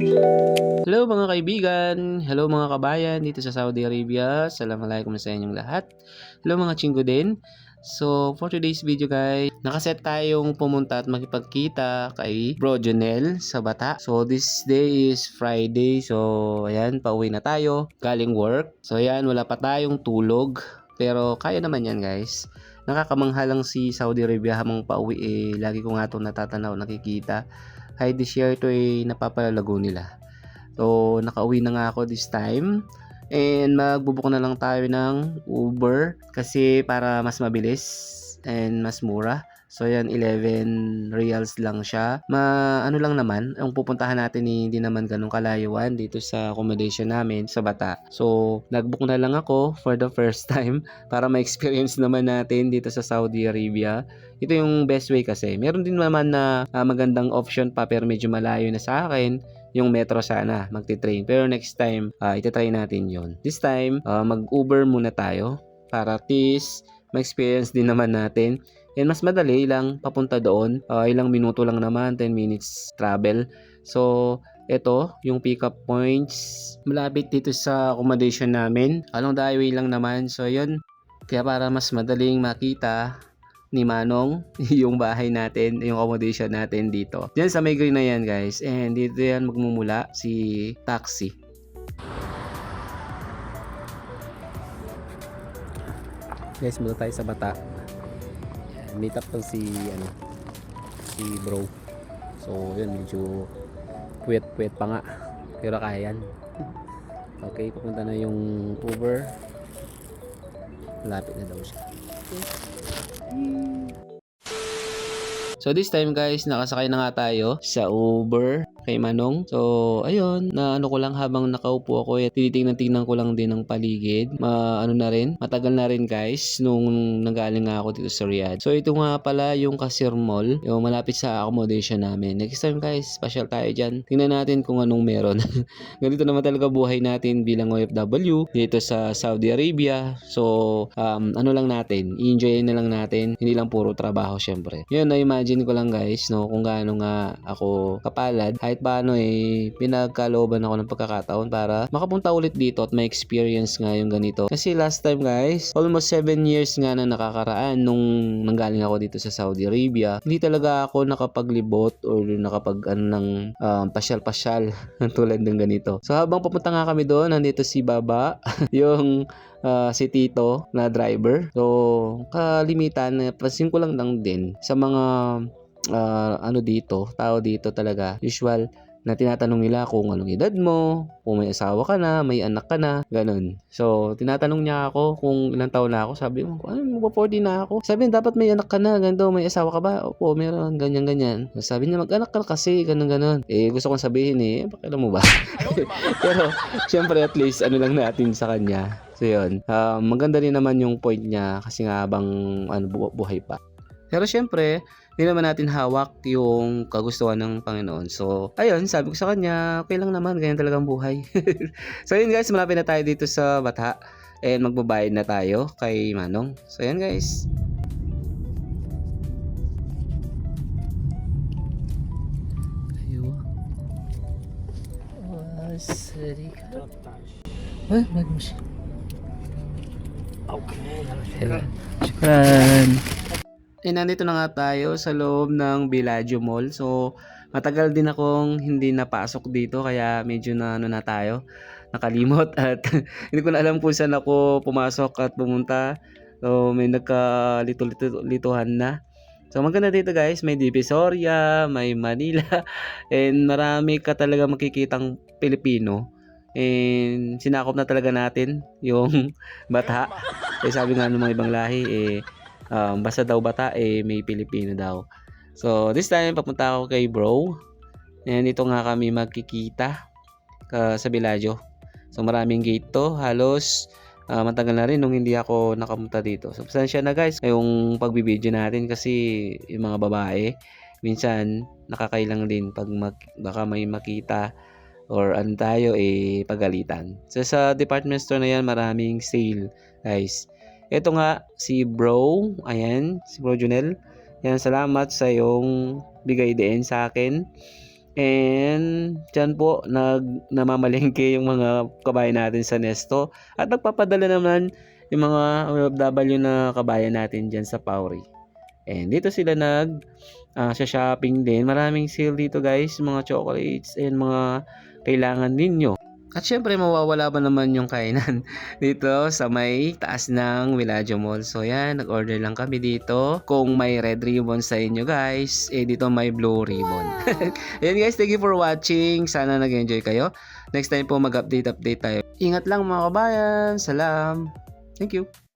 Hello mga kaibigan, hello mga kabayan dito sa Saudi Arabia. Assalamualaikum sa inyong lahat. Hello mga chinggo din. So, for today's video guys, nakaset tayong pumunta at makipagkita kay Bro Jonel sa Bata. So, this day is Friday. So, ayan, pauwi na tayo. Galing work. So, ayan, wala pa tayong tulog. Pero, kaya naman yan guys. Nakakamangha lang si Saudi Arabia habang pauwi eh. Lagi ko nga itong natatanaw, nakikita. Kahit this year ito eh, napapalalago nila. So, nakauwi na nga ako this time. And magbubuk na lang tayo ng Uber kasi para mas mabilis and mas mura. So yan 11 reals lang siya. Ma ano lang naman, ang pupuntahan natin eh, hindi naman ganun kalayuan dito sa accommodation namin sa Bata. So nagbook na lang ako for the first time para ma-experience naman natin dito sa Saudi Arabia. Ito yung best way kasi. Meron din naman na ah, magandang option pa pero medyo malayo na sa akin yung metro sana magti-train. Pero next time, uh, itatry natin yon. This time, ah, mag-Uber muna tayo para at least ma-experience din naman natin. And mas madali lang papunta doon. Ah, ilang minuto lang naman, 10 minutes travel. So, ito, yung pickup points, malapit dito sa accommodation namin. Along the highway lang naman. So, yun. Kaya para mas madaling makita, ni Manong yung bahay natin, yung accommodation natin dito. Diyan sa may green na yan guys. And dito yan magmumula si taxi. Guys, muna tayo sa bata. Meet up to si ano si bro. So, yun medyo puwet-puwet pa nga. Pero kaya yan. Okay, pupunta na yung Uber. Malapit na daw siya. So this time guys, nakasakay na nga tayo sa Uber kay Manong. So ayun, na ano ko lang habang nakaupo ako, eh, tinitingnan-tingnan ko lang din ng paligid. Ma ano na rin, matagal na rin guys nung nanggaling nga ako dito sa Riyadh. So ito nga pala yung Kasir Mall, yung malapit sa accommodation namin. Next time guys, special tayo dyan. Tingnan natin kung anong meron. Ganito naman talaga buhay natin bilang OFW dito sa Saudi Arabia. So um, ano lang natin, i-enjoy na lang natin. Hindi lang puro trabaho syempre. Yun, na-imagine ko lang guys, no, kung gaano nga ako kapalad. Kahit paano eh, pinagkalooban ako ng pagkakataon para makapunta ulit dito at may experience nga yung ganito. Kasi last time guys, almost 7 years nga na nakakaraan nung nanggaling ako dito sa Saudi Arabia. Hindi talaga ako nakapaglibot or nakapag ano ng um, pasyal-pasyal tulad ng ganito. So habang papunta nga kami doon, nandito si Baba, yung uh, si Tito na driver. So, kalimitan, pansin ko lang lang din sa mga uh, ano dito, tao dito talaga, usual na tinatanong nila kung anong edad mo, kung may asawa ka na, may anak ka na, ganun. So, tinatanong niya ako kung ilang taon na ako. Sabi ko, ay, magpa-40 na ako. Sabi niya, dapat may anak ka na, ganito, may asawa ka ba? Opo, meron, ganyan, ganyan. Sabi niya, mag-anak ka kasi, ganun, ganun. Eh, gusto kong sabihin eh, pakialam mo ba? Pero, syempre at least, ano lang natin sa kanya. So, yun. Uh, maganda rin naman yung point niya kasi nga habang ano, bu- buhay pa. Pero syempre, hindi naman natin hawak yung kagustuhan ng Panginoon. So, ayun, sabi ko sa kanya, okay lang naman, ganyan talagang buhay. so, yun guys, malapit na tayo dito sa Bata. And magbabayad na tayo kay Manong. So, yan guys. Ayo. Wasari ka. Ay, magmusi. Okay. Shukran. Eh, nandito na nga tayo sa loob ng Bellagio Mall. So, matagal din akong hindi napasok dito kaya medyo na ano na tayo nakalimot at hindi ko na alam kung saan ako pumasok at pumunta. So, may nagkalito-lituhan na. So, maganda dito guys. May Divisoria, may Manila, and marami ka talaga makikitang Pilipino. And sinakop na talaga natin yung bata. Eh, sabi nga ng mga ibang lahi, eh, um, basta daw bata, eh, may Pilipino daw. So, this time, papunta ako kay bro. And ito nga kami magkikita uh, sa Bellagio. So, maraming gate to. Halos, uh, matagal na rin nung hindi ako nakapunta dito. So, pasensya na guys, yung pagbibideo natin kasi yung mga babae, minsan nakakailang din pag mag, baka may makita or ano tayo eh pagalitan. So sa department store na yan maraming sale guys. Ito nga si bro, ayan, si bro Junel. Yan salamat sa yung bigay din sa akin. And dyan po nag namamalengke yung mga kabayan natin sa Nesto at nagpapadala naman yung mga OFW na kabayan natin dyan sa Pauri. And dito sila nag ah, sa shopping din. Maraming sale dito guys, mga chocolates and mga kailangan ninyo. At syempre mawawala ba naman yung kainan dito sa may taas ng Villaggio Mall. So yan, nag-order lang kami dito. Kung may red ribbon sa inyo guys, eh dito may blue ribbon. Ayan guys, thank you for watching. Sana nag-enjoy kayo. Next time po mag-update update tayo. Ingat lang mga kabayan. Salam. Thank you.